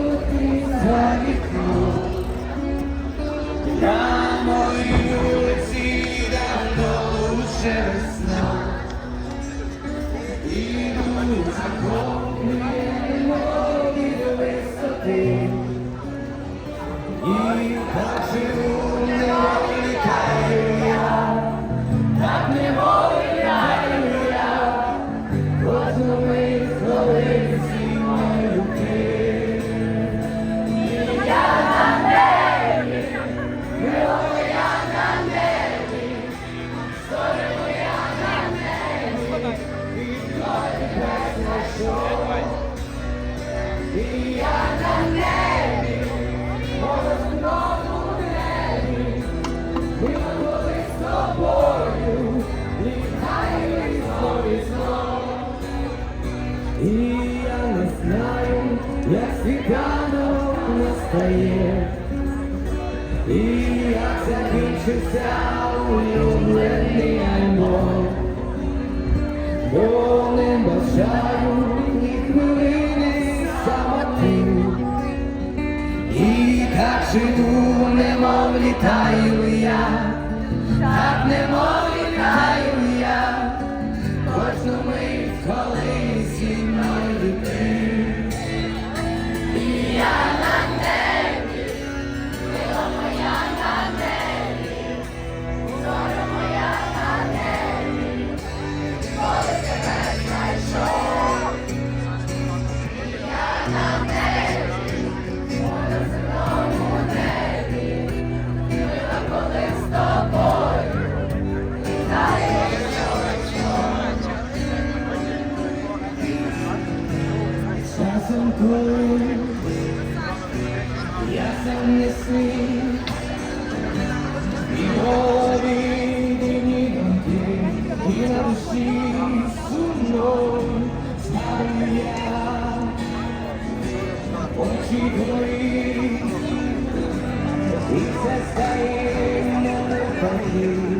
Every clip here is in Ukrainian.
люди за вікном, на моїй вулиці давно лучше весна, і дух захоплює мові до висоти. Як світанок настає, і як закінчився улюблений альбом, бо не бажаю ні хвилини самоти, і так живу немов літаю я, так немов. съм тук и аз съм не си. И обидени дънки и на души сумно ставам я. Очи гори и се стаи на пъти.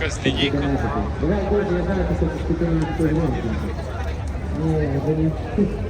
Козденійко. Козденійко.